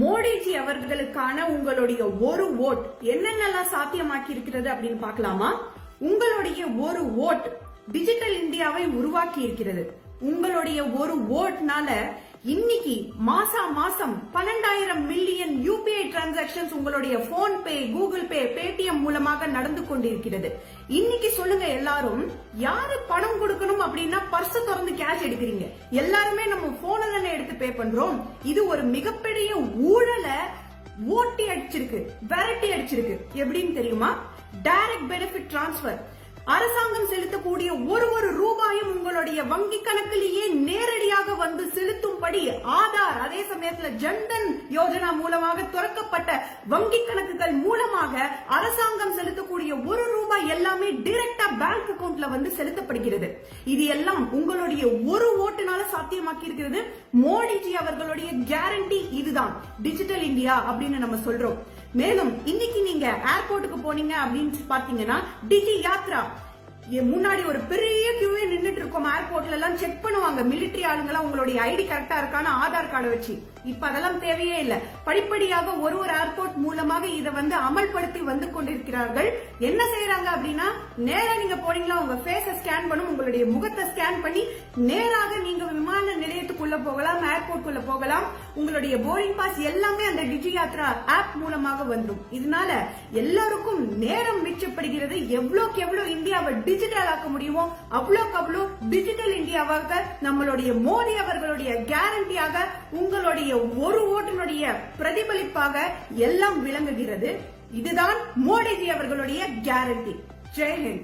மோடிஜி அவர்களுக்கான உங்களுடைய ஒரு ஓட் என்னென்னலாம் சாத்தியமாக்கி இருக்கிறது அப்படின்னு பார்க்கலாமா? உங்களுடைய ஒரு ஓட் டிஜிட்டல் இந்தியாவை உருவாக்கி இருக்கிறது உங்களுடைய ஒரு ஓட்னால இன்னைக்கு மாசா மாசம் பன்னெண்டாயிரம் மில்லியன் யூபிஐ டிரான்சாக்சன்ஸ் உங்களுடைய போன் பே கூகுள் பே பேடிஎம் மூலமாக நடந்து கொண்டிருக்கிறது. இன்னைக்கு சொல்லுங்க எல்லாரும் யாரு பணம் கொடுக்கணும் அப்படின்னா பர்ஸ் திறந்து கேஷ் எடுக்கிறீங்க. எல்லாருமே பே பண்றோம். இது ஒரு மிகப்பெரிய ஊழலை ஓட்டி அடிச்சிருக்கு விரட்டி அடிச்சிருக்கு. எப்படின்னு தெரியுமா? டைரக்ட் பெனிஃபிட் டிரான்ஸ்பர் அரசாங்கம் செலுத்தக்கூடிய ஒரு ஒரு ரூபாயும் வங்கி கணக்கிலேயே நேரடியாக வந்து செலுத்தும்படி ஆதார் அதே சமயத்துல ஜன்தன் யோஜனா மூலமாக துறக்கப்பட்ட வங்கி கணக்குகள் மூலமாக அரசாங்கம் செலுத்தக்கூடிய ஒரு ரூபாய் எல்லாமே டிரெக்டா பேங்க் அக்கவுண்ட்ல வந்து செலுத்தப்படுகிறது. இது எல்லாம் உங்களுடைய ஒரு ஓட்டுனால சாத்தியமாக்கி இருக்கிறது மோடிஜி அவர்களுடைய கேரண்டி இதுதான். டிஜிட்டல் இந்தியா அப்படின்னு நம்ம சொல்றோம். மேலும் இன்னைக்கு நீங்க ஏர்போர்ட்டுக்கு போனீங்க அப்படின்னு பாத்தீங்கன்னா டிஜி யாத்ரா முன்னாடி ஒரு பெரிய கியூ ஏர்போர்ட்ல எல்லாம் செக் பண்ணுவாங்க. மிலிட்டரி ஆளுங்கெல்லாம் உங்களுடைய ஐடி கரெக்டா இருக்கான ஆதார் கார்டை வச்சு. இப்ப அதெல்லாம் தேவையே இல்ல. படிப்படியாக ஒரு ஒரு ஏர்போர்ட் மூலமாக இதை வந்து அமல்படுத்தி வந்து கொண்டிருக்கிறார்கள். என்ன செய்யறாங்க அப்படின்னா நேரா நீங்க போனீங்களா உங்க பேஸ ஸ்கேன் பண்ணும் உங்களுடைய முகத்தை ஸ்கேன் பண்ணி நேராக நீங்க விமான போகலாம் ஏர்போர்ட் ஏர்போர்ட்குள்ள போகலாம். உங்களுடைய போர்டிங் பாஸ் எல்லாமே அந்த டிஜி யாத்ரா ஆப் மூலமாக வந்துடும் இதனால எல்லாருக்கும் நேரம் மிச்சப்படுகிறது. எவ்வளவுக்கு எவ்வளவு இந்தியாவை டிஜிட்டல் ஆக்க முடியுமோ அவ்வளோக்கு அவ்வளோ டிஜிட்டல் இந்தியாவாக நம்மளுடைய மோடி அவர்களுடைய கேரண்டியாக உங்களுடைய ஒரு ஓட்டினுடைய பிரதிபலிப்பாக எல்லாம் விளங்குகிறது. இதுதான் மோடிஜி அவர்களுடைய கேரண்டி ஜெய்ஹிந்த்